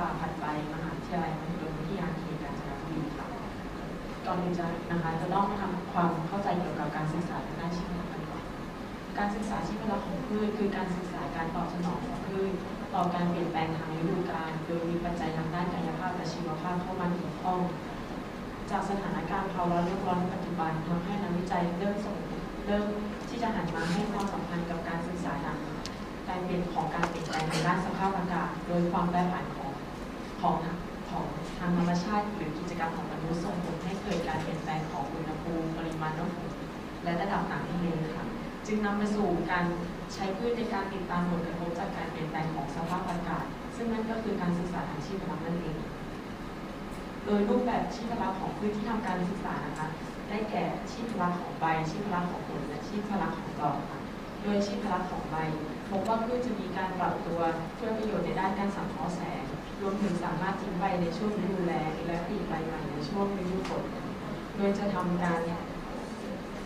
ป่าผัดใบมหาวิทยาลัยมหิดลวิทยาเขตกาญจนบุรีค่ะก่อนอื่นจะนะคะจะต้องมาทำความเข้าใจเกี่ยวกับการศึกษาด้านชีววิทยากันก่อนการศึกษาชีววิทยาของพืชคือการศึกษาการตอบสนองของพืชต่อการเปลี่ยนแปลงทางฤดูกาลโดยมีปัจจัยทางด้านกายภาพและชีวภาพเข้ามาเกี่ยวข้อง จากสถานการณ์ภาวะโลกร้อนปัจจุบันทำให้นักวิจัยเริ่มส่งเริ่มที่จะหันมาให้ความสำคัญกับการศึกษาทางการเปลี่ยนของการเปลี่ยนแปลงในด้านสภาพอากาศ โดยความแปรผันของ ของของทางธรรมชาติหรือกิจกรรมของมนุษย์ส่งผลให้เกิดการเปลี่ยนแปลงของอุณหภูมิปริมาณน้ำฝนและระดับน้ำทะเลค่ะ จึงนำไปสู่การใช้พืชในการติดตามผลกระทบจากการเปลี่ยนแปลงของสภาพอากาศ ซึ่งนั่นก็คือการศึกษาทางชีววิทยานั่นเอง โดยรูปแบบชีพลักษณ์ของพืชที่ทำการศึกษานะคะ ได้แก่ชีพลักษณ์ของใบชีพลักษณ์ของผลและชีพลักษณ์ของดอกค่ะ โดยชีพลักษณ์ของใบพบว่าพืชจะมีการปรับตัวเพื่อประโยชน์ในด้านการสังเคราะห์แสง รวมถึงสามารถทิ้งใบในช่วงฤดูแล้งและปลีใบใหม่ในช่วงฤดูฝนโดยจะทำการ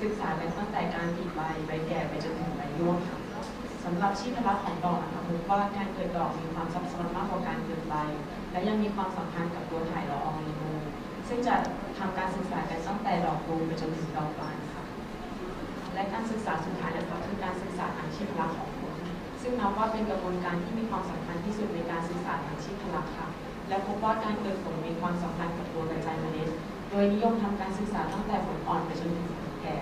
ศึกษากันตั้งแต่การผลิใบใบแก่ไปจนถึงใบร่วงค่ะสำหรับชีพลักษณ์ของดอกนะคะพบว่าการเกิดดอกมีความซับซ้อนมากกว่าการเกิดใบ และยังมีความสัมพันธ์กับตัวถ่ายละอองในมูซึ่งจะทำการศึกษากันตั้งแต่ดอกตูมไปจนถึงดอกบานค่ะ และการศึกษาสุดท้ายนะคะคือการศึกษาทางชีพลักษณ์ของผลซึ่งนับว่าเป็นกระบวนการที่มีความสำคัญที่สุดในการศึกษาทางชีพลักษณ์ค่ะ และพบว่าการเกิดผลมีความสัมพันธ์กับตัวกระจายเมล็ด โดยนิยมทำการศึกษาตั้งแต่ผลอ่อนไปจนถึงผลแก่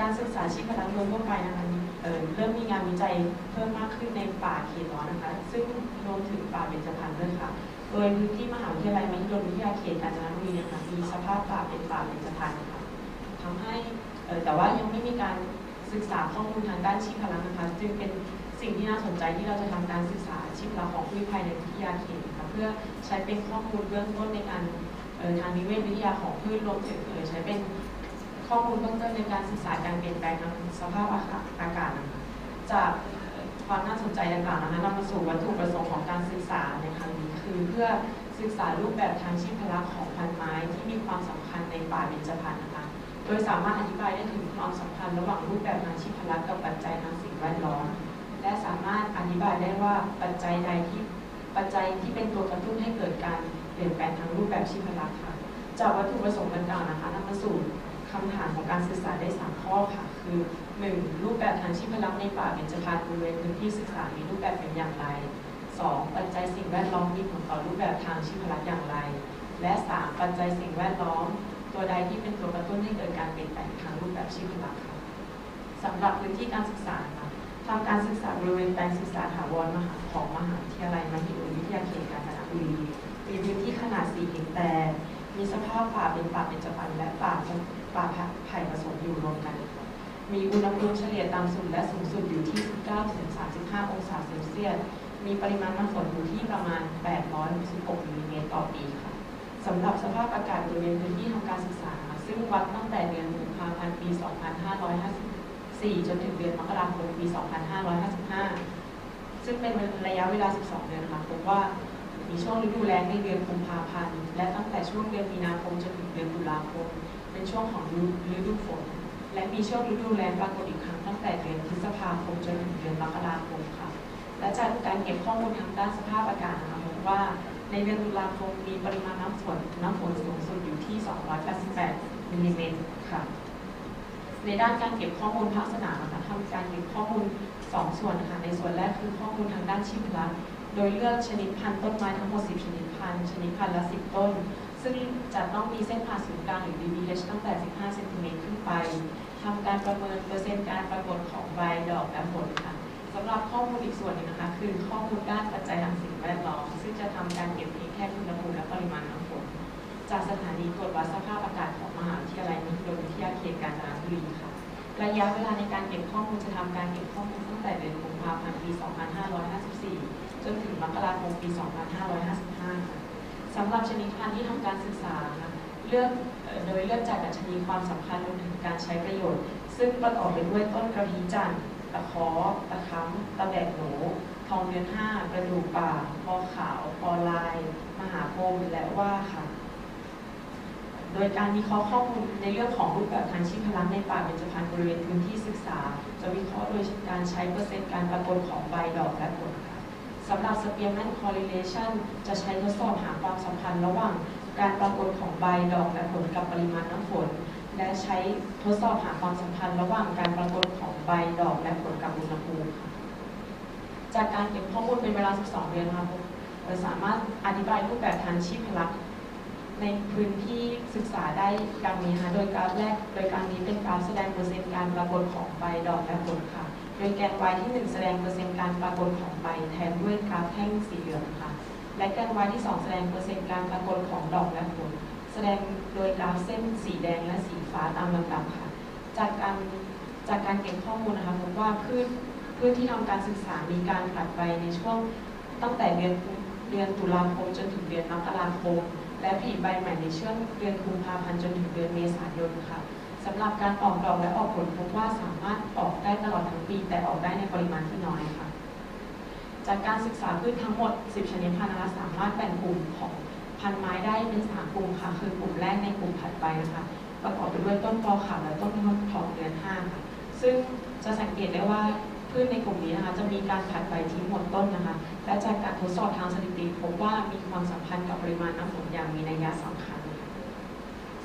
การศึกษาชีพลักษณ์โดยทั่วไปนะคะเเริ่มมีงานวิจัยเพิ่มมากขึ้นในป่าเขตร้อนนะคะ ซึ่งรวมถึงป่าเบญจพรรณด้วยค่ะ โดยพื้นที่มหาวิทยาลัยมหิดลวิทยาเขตกาญจนบุรีนะคะมีสภาพป่าเป็นป่าเบญจพรรณ ทำให้แต่ว่ายังไม่มีการศึกษาข้อมูลทางด้านชีพลักษณ์นะคะจึงเป็นสิ่งที่น่าสนใจที่เราจะทำการศึกษาชีพลักษณ์ของผู้ภายในวิทยาเขตค่ะเพื่อใช้เป็นข้อมูลเบื้องต้นในการทางนิเวศวิทยาของพืชรวมถึงใช้เป็นข้อมูลเบื้องต้นในการศึกษาการเปลี่ยนแปลงทางสภาพอากาศนะคะจากความน่าสนใจดังกล่าวนะคะนำมาสู่วัตถุประสงค์ของการศึกษาในครั้งนี้คือเพื่อศึกษารูปแบบทางชีพลักษณ์ของพันไม้ที่มีความสำคัญในป่าเบญจพรรณนะคะ โดยสามารถอธิบายได้ถึงความสัมพันธ์ระหว่างรูปแบบทางชีพลักษณ์กับปัจจัยทางสิ่งแวดล้อม และสามารถอธิบายได้ว่าปัจจัยใดที่ปัจจัยที่เป็นตัวกระตุ้นให้เกิดการเปลี่ยนแปลงทางรูปแบบชีพลักษณ์ค่ะ จากวัตถุประสงค์ดังกล่าวนะคะนำมาสู่คำถามของการศึกษาได้ 3 ข้อค่ะ คือ 1. รูปแบบทางชีพลักษณ์ในป่าเบญจพรรณบริเวณพื้นที่ศึกษามีรูปแบบเป็นอย่างไร 2. ปัจจัยสิ่งแวดล้อมมีผลต่อรูปแบบทางชีพลักษณ์อย่างไร และ 3. ปัจจัยสิ่งแวดล้อม ตัวใดที่เป็นตัวกระตุ้นให้เกิดการเปลี่ยนแปลงทางรูปแบบชีพลักษณ์ค่ะสำหรับพื้นที่การศึกษาค่ะทำการศึกษาบริเวณแปลงศึกษาถาวรมหาของมหาวิทยาลัยมหิดลวิทยาเขตกาญจนบุรีมีพื้นที่ขนาด4เฮกแตร์มีสภาพป่าเป็นป่าเป็นจพรรณและป่าป่าไผ่ผสมอยู่รวมกัน มีอุณหภูมิเฉลี่ยต่ำสุดและสูงสุดอยู่ที่ 19-35 องศาเซลเซียส มีปริมาณน้ำฝนอยู่ที่ประมาณ 816มิลลิเมตรต่อปี สำหรับสภาพอากาศบริเวณพื้นที่ทำการศึกษา ซึ่งวัดตั้งแต่เดือนกุมภาพันธ์ปี 2554 จนถึงเดือนมกราคมปี 2555 ซึ่งเป็นระยะเวลา 12 เดือนค่ะพบว่ามีช่วงฤดูแล้งในเดือนกุมภาพันธ์ และตั้งแต่ช่วงเดือนมีนาคมจนถึงเดือนตุลาคม เป็นช่วงของฤดูฝน และมีช่วงฤดูแล้งปรากฏอีกครั้งตั้งแต่เดือนพฤษภาคมจนถึงเดือนมกราคมค่ะ และจากการเก็บข้อมูลทางด้านสภาพอากาศนะคะพบว่า ในเดือนตุลาคมมีปริมาณน้ำฝนน้ำฝนสูงสุดอยู่ที่ 288มิลลิเมตรค่ะ ในด้านการเก็บข้อมูลภาคสนามนะคะทำการเก็บข้อมูล 2 ส่วนนะคะในส่วนแรกคือข้อมูลทางด้านชีพลักษณ์โดยเลือกชนิดพันธุ์ต้นไม้ทั้งหมด 10 ชนิดพันธุ์ชนิดพันธุ์ละ 10 ต้น ซึ่งจะต้องมีเส้นผ่าศูนย์กลางหรือ DBH ตั้งแต่ 15 เซนติเมตรขึ้นไปทำการประเมินเปอร์เซ็นต์การปรากฏของใบดอกและผลค่ะ สำหรับข้อมูลอีกส่วนหนึ่งนะคะ คือข้อมูลด้านปัจจัยทางสิ่งแวดล้อม ซึ่งจะทำการเก็บเพียงแค่อุณหภูมิและปริมาณน้ำฝนจากสถานีตรวจวัดสภาพอากาศของมหาวิทยาลัยมหิดลวิทยาเขตกาญจนบุรีค่ะ ระยะเวลาในการเก็บข้อมูลจะทำการเก็บข้อมูลตั้งแต่เดือนกุมภาพันธ์ปี 2554 จนถึงมกราคมปี 2555สำหรับชนิดพันธุ์ที่ทำการศึกษาเลือกโดยเลือกจากดัชนีความสำคัญรวมถึงการใช้ประโยชน์ ซึ่งประกอบไปด้วยต้นกระพี้จันทร์ ตะขอ ตะค้ำตะแบกหนู ทองเดือนห้ากระดูกป่าพอขาวพอลาย มหาพรมและว่าค่ะ โดยการวิเคราะห์ข้อมูลในเรื่องของรูปแบบทางชีพลักษณ์ในป่าเบญจพรรณบริเวณพื้นที่ศึกษา จะวิเคราะห์โดยการใช้เปอร์เซ็นต์การปรากฏของใบดอกและผลค่ะสำหรับ Spearman correlation จะใช้ทดสอบหาความสัมพันธ์ระหว่างการปรากฏของใบดอกและผลกับปริมาณน้ำฝน และใช้ทดสอบหาความสัมพันธ์ ระหว่างการปรากฏของใบดอกและผลกับอุณหภูมิค่ะจากการเก็บข้อมูลเป็นเวลา 12 เดือนนะคะเราสามารถอธิบายรูปแบบทางชีพลักษณ์ในพื้นที่ศึกษาได้ดังนี้นะคะโดยกราฟแรก โดยการนี้เป็นกราฟแสดงเปอร์เซ็นต์การปรากฏของใบดอกและผลค่ะ โดยแกน y ที่ 1 แสดงเปอร์เซ็นต์การปรากฏของใบแทนด้วยกราฟแท่งสีเหลืองค่ะ และแกน y ที่ 2 แสดงเปอร์เซ็นต์การปรากฏของดอกและผล แสดงโดยกราฟเส้นสีแดงและสีฟ้าตามลำดับค่ะ จากการจากการเก็บข้อมูลนะคะพบว่าพืชพืชที่ทำการศึกษามีการผลัดใบในช่วงตั้งแต่เดือนเดือนตุลาคมจนถึงเดือนมกราคม และผลิใบใหม่ในช่วงเดือนกุมภาพันธ์จนถึงเดือนเมษายนค่ะสำหรับการออกดอกและออกผลพบว่าสามารถออกได้ตลอดทั้งปี แต่ออกได้ในปริมาณที่น้อยค่ะ จากการศึกษาพืชทั้งหมด 10 ชนิดพันธุ์นะคะสามารถแบ่งกลุ่มของ พันไม้ได้เป็นสามกลุ่มค่ะ คือกลุ่มแรกในกลุ่มถัดไปนะคะประกอบไปด้วยต้นกอขาวและต้นทองเดือนห้าค่ะซึ่งจะสังเกตได้ว่าพืชในกลุ่มนี้นะคะจะมีการผัดใบทิ้งหมดต้นนะคะ และจากการทดสอบทางสถิติพบว่ามีความสัมพันธ์กับปริมาณน้ำฝนอย่างมีนัยสำคัญค่ะ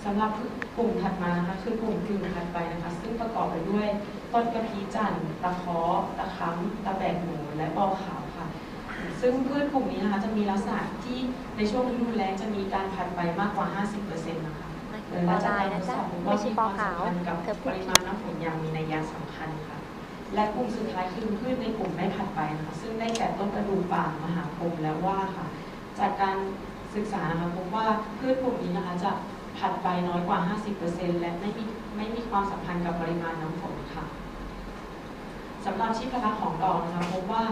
สำหรับกลุ่มถัดมานะคะคือกลุ่มกลุ่มถัดไปนะคะ ซึ่งประกอบไปด้วยต้นกระพี้จันทร์ตะเคาะตะค้ำตะแบกหมูและบอขาว ซึ่งพืชกลุ่มนี้นะคะจะมีลักษณะที่ในช่วงฤดูแล้งจะมีการผัดใบมากกว่า 50%นะคะปอลายนะจ๊ะไม่ใช่ปอขาวกับเธอพูปดริผิดมาณน้ำฝนอย่างมีนัยสำคัญค่ะ และกลุ่มสุดท้ายคือพืชในกลุ่มไม่ผัดใบนะคะซึ่งได้แก่ต้นกระดูกป่ามหาพรหมและว่าค่ะ จากการศึกษานะคะพบว่าพืชกลุ่มนี้นะคะจะผัดใบน้อยกว่า 50%และไม่มีไม่มีความสัมพันธ์กับปริมาณน้ำฝนค่ะ สำหรับชีพลักษณ์ของดอกนะคะพบว่า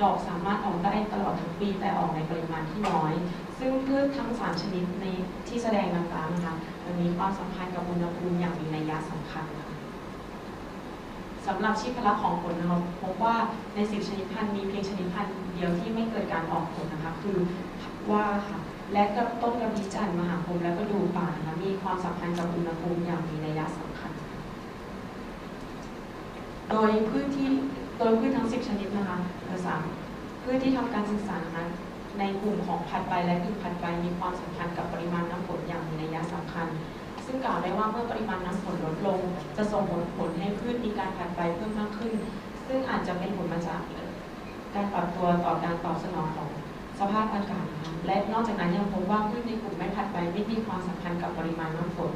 ดอกสามารถออกได้ตลอดทั้งปีแต่ออกในปริมาณที่น้อย ซึ่งพืชทั้ง 3 ชนิดในที่แสดงดังกล่าวนะคะมันมีความสัมพันธ์กับอุณหภูมิอย่างมีนัยยะสำคัญค่ะสำหรับชีพลักษณ์ของผลนะคะพบว่าใน10ชนิดพันธุ์มีเพียงชนิดพันธุ์เดียวที่ไม่เกิดการออกผลนะคะคือว่าค่ะและกับต้นกระบี่จันทร์มหาพรมและกระดูป่านะคะมีความสัมพันธ์กับอุณหภูมิอย่างมีนัยยะสำคัญ โดยพืชที่โดยพืชทั้ง 10 ชนิดนะคะเราสามพืชที่ทำการศึกษานะคะในกลุ่มของผัดใบและกึ่งผัดใบมีความสัมพันธ์กับปริมาณน้ำฝนอย่างมีนัยสำคัญ ซึ่งกล่าวได้ว่าเมื่อปริมาณน้ำฝนลดลง จะส่งผลผลให้พืชมีการผัดใบเพิ่มมากขึ้น ซึ่งอาจจะเป็นผลมาจากการปรับตัวต่อการตอบสนองของสภาพอากาศ และนอกจากนั้นยังพบว่าพืชในกลุ่มไม่ผัดใบไม่มีความสัมพันธ์กับปริมาณน้ำฝน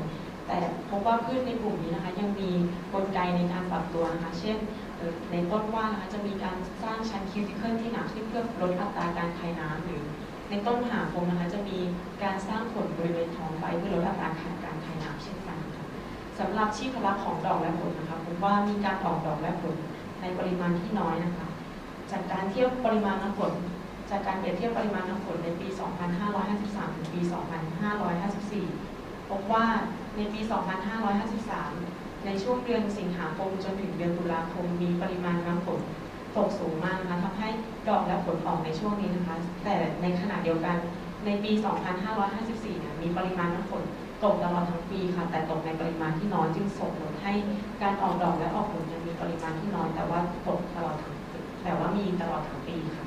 แต่พบว่าพืชในกลุ่มนี้นะคะยังมีกลไกในการปรับตัวนะคะ เช่นในต้นว่านะคะจะมีการสร้างชั้นคิวติเคิลที่หนาขึ้นเพื่อลดอัตราการคายน้ำหรือ ในต้นหางพงนะคะจะมีการสร้างขนบริเวณท้องใบเพื่อลดอัตราการการคายน้ำเช่นกันค่ะสำหรับชีพลักษณ์ของดอกและผลนะคะพบว่ามีการออกดอกและผลในปริมาณที่น้อยนะคะ จากการเทียบปริมาณน้ำฝนจากการเปรียบเทียบปริมาณน้ำฝนในปี 2553 ถึงปี 2554 พบว่าในปี 2553 ในช่วงเดือนสิงหาคมจนถึงเดือนตุลาคม มีปริมาณน้ำฝนตกสูงมากนะคะทำให้ดอกและผลออกในช่วงนี้นะคะ แต่ในขณะเดียวกันในปี 2554เนี่ยมีปริมาณน้ำฝนตกตลอดทั้งปีค่ะ แต่ตกในปริมาณที่น้อยจึงส่งผลให้การออกดอกและออกผลยังมีปริมาณที่น้อย แต่ว่าตกตลอดทั้งปีแต่ว่ามีตลอดทั้งปีค่ะ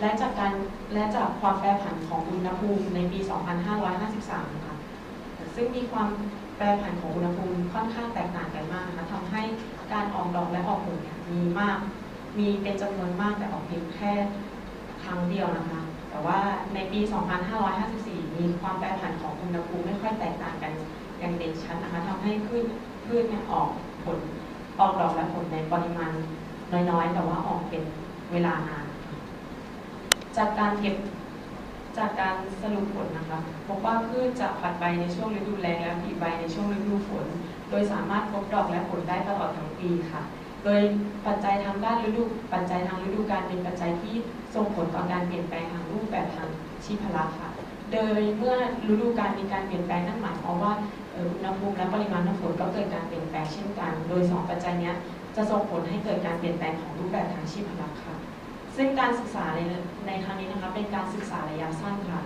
และจากการและจากความแปรผันของอุณหภูมิในปี 2553 ค่ะ ซึ่งมีความแปรผันของอุณหภูมิค่อนข้างแตกต่างกันมากนะคะทำให้การออกดอกและออกผลเนี่ยมีมาก มีเป็นจำนวนมากแต่ออกเพียงแค่ครั้งเดียวนะคะ แต่ว่าในปี 2554 มีความแปรผันของอุณหภูมิไม่ค่อยแตกต่างกันอย่างเด่นชัดนะคะทำให้พืชพืชเนี่ยออกผลออกดอกและผลในปริมาณน้อยๆ แต่ว่าออกเป็นเวลานาน จากการเก็บจากการสรุปผลนะคะพบว่าพืชจะผลัดใบในช่วงฤดูแล้งและผลิใบในช่วงฤดูฝน โดยสามารถพบดอกและผลได้ตลอดทั้งปีค่ะ โดยปัจจัยทางด้านฤดูปัจจัยทางฤดูกาลเป็นปัจจัยที่ส่งผลต่อการเปลี่ยนแปลงทางรูปแบบทางชีพลักษณ์ค่ะ โดยเมื่อฤดูกาลมีการเปลี่ยนแปลงนั่นหมายความว่าอุณหภูมิและปริมาณน้ำฝนก็เกิดการเปลี่ยนแปลงเช่นกัน โดยสองปัจจัยนี้จะส่งผลให้เกิดการเปลี่ยนแปลงของรูปแบบทางชีพลักษณ์ค่ะ ซึ่งการศึกษาในในครั้งนี้นะคะเป็นการศึกษาระยะสั้นค่ะ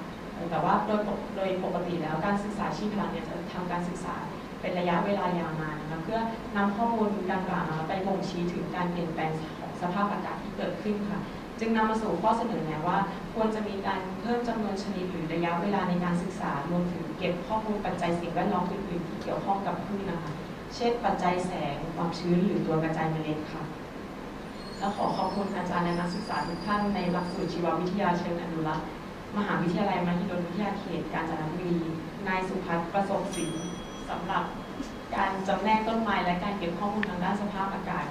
แต่ว่าโดยปกโดยปกติแล้วการศึกษาชีพพลังเนี่ยจะทำการศึกษาเป็นระยะเวลายาวนานนะคะเพื่อนำข้อมูลดังกล่าวนะคะไปบ่งชี้ถึงการเปลี่ยนแปลงของสภาพอากาศที่เกิดขึ้นค่ะ จึงนำมาสู่ข้อเสนอแนะว่า ควรจะมีการเพิ่มจำนวนชนิดหรือระยะเวลาในการศึกษารวมถึงเก็บข้อมูลปัจจัยสิ่งแวดล้อมอื่นๆที่เกี่ยวข้องกับพืชนะคะ เช่น ปัจจัยแสงความชื้นหรือตัวกระจายเมล็ดค่ะ และขอขอบคุณอาจารย์และนักศึกษาทุกท่านในหลักสูตรชีววิทยาเชิงอนุรักษ์มหาวิทยาลัยมหิดลวิทยาเขตกาญจนบุรี นายสุพัฒน์ประสบศิลป์สำหรับการจำแนกต้นไม้และการเก็บข้อมูลทางด้านสภาพอากาศ